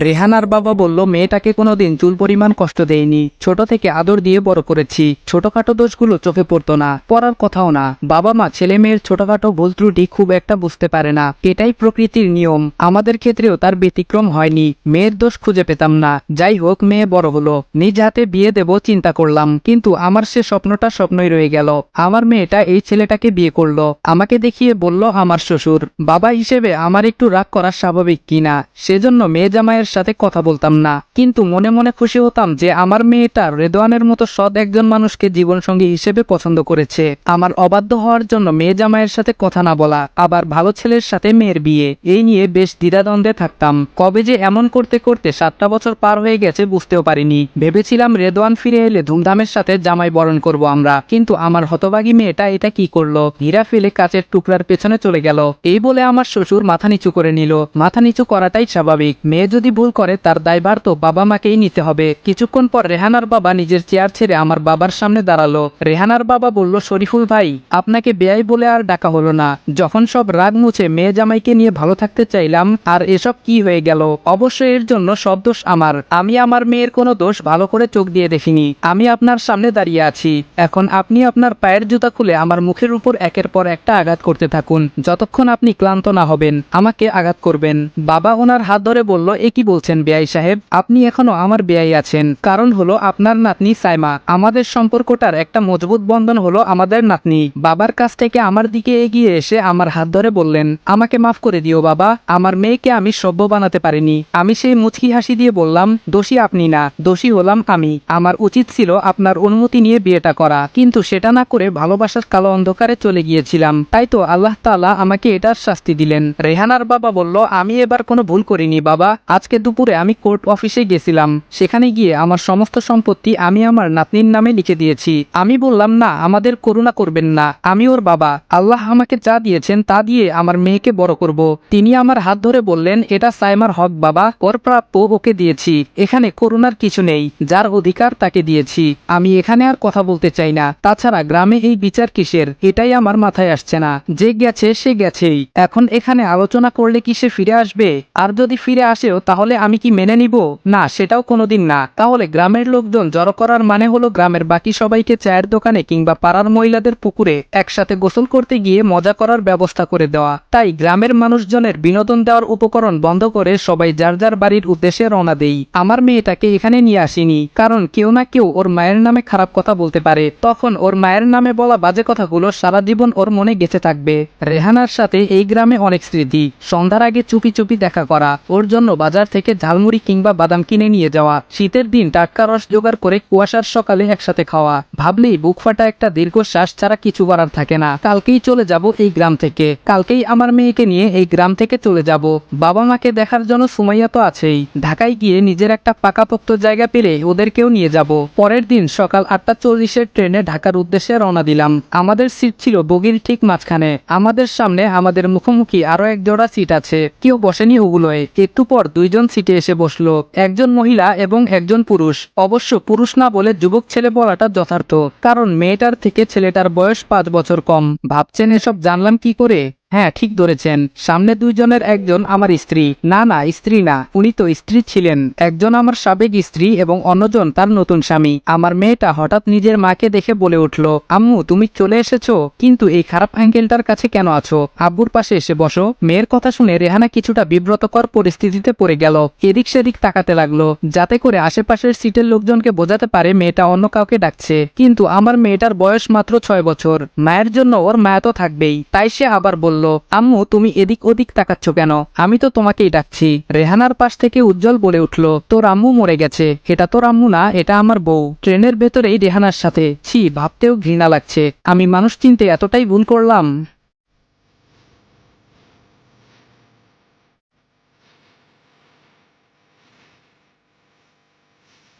রেহানার বাবা বলল, মেয়েটাকে কোনোদিন চুল পরিমাণ কষ্ট দেয়নি। ছোট থেকে আদর দিয়ে বড় করেছি। ছোটখাটো দোষগুলো চোখে পড়তো না। পড়ার কথাও না। বাবা মা ছেলে মেয়ের ছোটখাটো ভুল ত্রুটি খুব একটা বুঝতে পারে না। এটাই প্রকৃতির নিয়ম। আমাদের ক্ষেত্রেও তার ব্যতিক্রম হয়নি। মেয়ের দোষ খুঁজে পেতাম না। যাই হোক, মেয়ে বড় হলো। নিজ হাতে বিয়ে দেব চিন্তা করলাম। কিন্তু আমার সে স্বপ্নটা স্বপ্নই রয়ে গেল। আমার মেয়েটা এই ছেলেটাকে বিয়ে করল। আমাকে দেখিয়ে বলল, আমার শ্বশুর। বাবা হিসেবে আমার একটু রাগ করা স্বাভাবিক কিনা সেজন্য মেয়ে জামাইয়ের সাথে কথা বলতাম না। কিন্তু মনে মনে খুশি হতাম যে আমার মেয়েটা রেদওয়ানের মতো সৎ একজন মানুষকে জীবনসঙ্গী হিসেবে পছন্দ করেছে। আমার অবাধ্য হওয়ার জন্য মেয়ে জামাইয়ের সাথে কথা না বলা, আবার ভালো ছেলের সাথে মেয়ের বিয়ে, এই নিয়ে বেশ দ্বিধাদ্বন্দ্বে থাকতাম। কবে যে এমন করতে করতে সাতটা বছর পার হয়ে গেছে বুঝতেও পারিনি। ভেবেছিলাম রেদওয়ান ফিরে এলে ধুমধামের সাথে জামাই বরণ করব আমরা। কিন্তু আমার হতবাগী মেয়েটা এটা কি করল? হীরা ফেলে কাচের টুকরার পেছনে চলে গেল। এই বলে আমার শ্বশুর মাথা নিচু করে নিল। মাথা নিচু করাটাই স্বাভাবিক। মেয়ে যদি ভুল করে, তার দায়ভার তো বাবা মাকেই নিতে হবে। কিছুক্ষণ পর রেহানার বাবা নিজের চেয়ার ছেড়ে আমার বাবার সামনে দাঁড়াল। রেহানার বাবা বলল, শরীফুল ভাই, আপনাকে বেয়াই বলে আর ডাকা হলো না। যখন সব রাগ মুছে মেয়ে জামাইকে নিয়ে ভালো থাকতে চাইলাম, আর এসব কি হয়ে গেল? অবশ্য এর জন্য সব দোষ আমার। আমি আমার মেয়ের কোনো দোষ ভালো করে চোখ দিয়ে দেখিনি। আমি আপনার সামনে দাঁড়িয়ে আছি। এখন আপনি আপনার পায়ের জুতা খুলে আমার মুখের উপর একের পর একটা আঘাত করতে থাকুন। যতক্ষণ আপনি ক্লান্ত না হবেন, আমাকে আঘাত করবেন। বাবা ওনার হাত ধরে বলল, এ কি বলছেন বেয়াই সাহেব? আপনি এখনও আমার বেয়াই আছেন। কারণ হলো আপনার নাতনি সাইমা। আমাদের সম্পর্কটার একটা মজবুত বন্ধন হলো আমাদের নাতনি। বাবার কাছ থেকে আমার দিকে এগিয়ে এসে আমার হাত ধরে বললেন, আমাকে মাফ করে দিও বাবা। আমার মেয়েকে আমি সভ্য বানাতে পারিনি। আমি সেই মুচকি হাসি দিয়ে বললাম, দোষী আপনি না, দোষী হলাম আমি। আমার উচিত ছিল আপনার অনুমতি নিয়ে বিয়েটা করা। কিন্তু সেটা না করে ভালোবাসার কালো অন্ধকারে চলে গিয়েছিলাম। তাই তো আল্লাহ তাআলা আমাকে এটার শাস্তি দিলেন। রেহানার বাবা বলল, আমি এবার কোনো ভুল করিনি বাবা। আজকে দুপুরে আমি কোর্ট অফিসে গেছিলাম। সেখানে গিয়ে আমার সমস্ত সম্পত্তি আমি আমার নাতনির নামে লিখে দিয়েছি। আমি বললাম, না, আমাদের করুণা করবেন না। আমি ওর বাবা। আল্লাহ আমাকে যা দিয়েছেন তা দিয়ে আমার মেয়েকে বড় করব। তিনি আমার হাত ধরে বললেন, এটা সাইমার হক, বাবা। ওর প্রাপ্য ওকে দিয়েছি। এখানে করুণার কিছু নেই। যার অধিকার তাকে দিয়েছি। আমি এখানে আর কথা বলতে চাই না। তাছাড়া গ্রামে এই বিচার কিসের? এটাই আমার মাথায় আসছে না। যে গেছে, সে গেছেই। এখন এখানে আলোচনা করলে কি সে ফিরে আসবে? আর যদি ফিরে আসেও তাহলে আমি কি মেনে নিব? না, সেটাও কোনোদিন না। তাহলে গ্রামের লোকজন জড়ো করার মানে হলো গ্রামের বাকি সবাইকে চায়ের দোকানে কিংবা পাড়ার মহিলাদের পুকুরে একসাথে গোসল করতে গিয়ে মজা করার ব্যবস্থা করে দেওয়া। তাই গ্রামের মানুষজনের বিনোদন দেওয়ার উপকরণ বন্ধ করে সবাই যার যার বাড়ির উদ্দেশ্যে রওনা দেই। আমার মেয়েটাকে এখানে নিয়ে আসিনি, কারণ কেউ না কেউ ওর মায়ের নামে খারাপ কথা বলতে পারে। তখন ওর মায়ের নামে বলা বাজে কথাগুলো সারা জীবন ওর মনে গেঁথে থাকবে। রেহানার সাথে এই গ্রামে অনেক স্মৃতি। সন্ধ্যার আগে চুপি চুপি দেখা করা, ওর জন্য বাজার থেকে ঝালমুড়ি কিংবা বাদাম কিনে নিয়ে যাওয়া। শীতের দিন টাটকা রস জোগাড় করে কুয়াশার সকালে একসাথে খাওয়া। ভাবলেই বুক ফাটা একটা দীর্ঘশ্বাস ছাড়া কিছু করার থাকে না। কালকেই চলে যাব এই গ্রাম থেকে। কালকেই আমার মেয়েকে নিয়ে এই গ্রাম থেকে চলে যাব। বাবা মাকে দেখার জন্য সুমাইয়া তো আছেই। ঢাকায় গিয়ে নিজের একটা পাকাপোক্ত জায়গা পেলে ওদেরকেও নিয়ে যাব। পরের দিন সকাল আটটা চল্লিশের ট্রেনে ঢাকার উদ্দেশ্যে রওনা দিলাম। আমাদের সিট ছিল বগির ঠিক মাঝখানে। আমাদের সামনে আমাদের মুখোমুখি আরও এক জোড়া সিট আছে। কেউ বসেনি ওগুলোয়। একটু পর দুইজন সিটে এসে বসল, একজন মহিলা এবং একজন পুরুষ। অবশ্য পুরুষ না বলে যুবক ছেলে বলাটা যথার্থ, কারণ মেয়েটার থেকে ছেলেটার বয়স পাঁচ বছর কম। ভাবছেন এসব জানলাম কি করে? হ্যাঁ ঠিক ধরেছেন। সামনে দুইজনের একজন আমার স্ত্রী। না না, স্ত্রী না। উনি তো স্ত্রী ছিলেন। একজন আমার সাবেক স্ত্রী এবং অন্যজন তার নতুন স্বামী। আমার মেয়েটা হঠাৎ নিজের মাকে দেখে বলে উঠল, আম্মু, তুমি চলে এসেছ? কিন্তু এই খারাপ অ্যাঙ্গেলটার কাছে কেন আছো? আব্বুর পাশে এসে বসো। মেয়ের কথা শুনে রেহানা কিছুটা বিব্রতকর পরিস্থিতিতে পড়ে গেল। এদিক সেদিক তাকাতে লাগল, যাতে করে আশেপাশের সিটের লোকজনকে বোঝাতে পারে মেয়েটা অন্য কাউকে ডাকছে। কিন্তু আমার মেয়েটার বয়স মাত্র ছয় বছর। মায়ের জন্য ওর মায়া তো থাকবেই। তাই সে আবার বলল, আম্মু, তুমি এদিক ওদিক তাকাচ্ছ কেন? আমি তো তোমাকেই ডাকছি। রেহানার পাশ থেকে উজ্জ্বল বলে উঠল, তোর আম্মু মরে গেছে। এটা তোর আম্মু না, এটা আমার বউ। ট্রেনের ভেতরেই রেহানার সাথে, ছি, ভাবতেও ঘৃণা লাগছে। আমি মানুষ চিনতে এতটাই ভুল করলাম।